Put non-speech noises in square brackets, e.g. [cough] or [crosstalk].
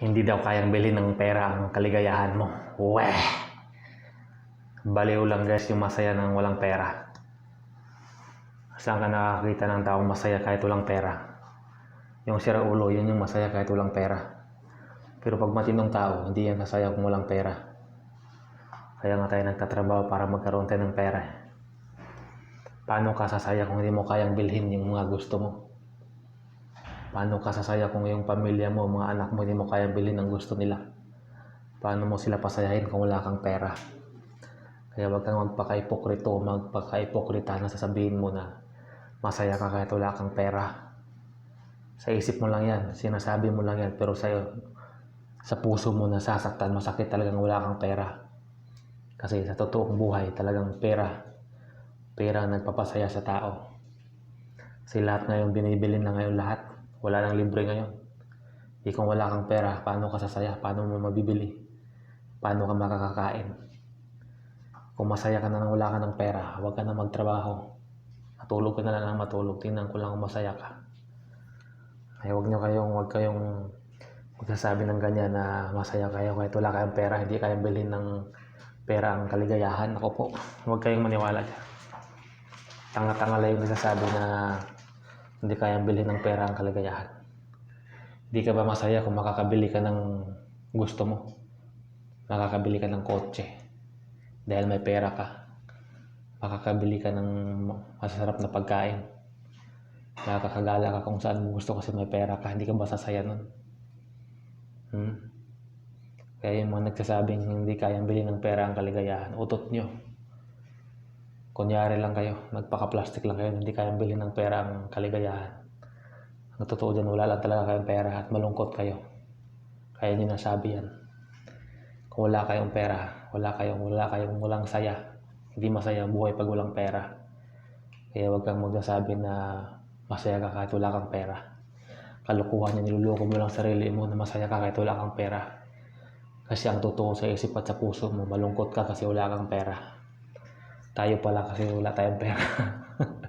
Hindi daw kayang bilhin ng pera ang kaligayahan mo. Weh! Baliw lang guys yung masaya ng walang pera. Saan ka nakakita ng taong masaya kahit walang pera? Yung sira ulo, yun yung masaya kahit walang pera. Pero pag matinong tao, hindi yan masaya kung walang pera. Kaya nga tayo nagtatrabaho para magkaroon tayo ng pera. Paano ka sasaya kung hindi mo kayang bilhin yung mga gusto mo? Paano ka sasaya kung yung pamilya mo, mga anak mo, hindi mo kayang bilhin ang gusto nila? Paano mo sila pasayahin kung wala kang pera? Kaya wag kang magpaka-ipokrito, magpaka-ipokrita na sasabihin mo na masaya ka kahit wala kang pera. Sa isip mo lang yan, sinasabi mo lang yan, pero sa'yo, sa puso mo nasasaktan, masakit talagang wala kang pera. Kasi sa totoong buhay, talagang pera, pera ang nagpapasaya sa tao. Kasi lahat ngayon, binibili na ngayon lahat. Wala nang libre ngayon. Di kung wala kang pera, paano ka sasaya? Paano mo mabibili? Paano ka makakakain? Kung masaya ka na nang wala ka ng pera, huwag ka na magtrabaho. Matulog ka na lang ng matulog. Tingnan ko lang kung masaya ka. Ay, huwag nyo kayong, huwag kayong magsasabi ng ganyan na masaya kayo kahit wala kayong pera, hindi kayang bilhin ng pera ang kaligayahan. Ako po, huwag kayong maniwala dyan. Tanga-tanga lang yung nagsasabi na hindi kayang bilhin ng pera ang kaligayahan. Hindi ka ba masaya kung makakabili ka ng gusto mo? Makakabili ka ng kotse dahil may pera ka. Makakabili ka ng masasarap na pagkain. Nakakagala ka kung saan mo gusto kasi may pera ka. Hindi ka ba sasaya nun? Hmm? Kaya yung mga nagsasabing hindi kayang bilhin ng pera ang kaligayahan, utot nyo. Kunyari lang kayo, nagpaka-plastic lang kayo, hindi kayang bilhin ng pera ang kaligayahan. Ang totoo dyan, wala lang talaga kayong pera at malungkot kayo. Kaya nyo nasabi yan. Kung wala kayong pera, wala kayong, wala kayong walang saya. Hindi masaya ang buhay pag walang pera. Kaya huwag kang magsasabi na masaya ka kahit wala kang pera. Kalukuhan yan, niluloko mo lang sarili mo na masaya ka kahit wala kang pera. Kasi ang totoo sa isip at sa puso mo, malungkot ka kasi wala kang pera. Tayo pala kasi wala tayong pera. [laughs]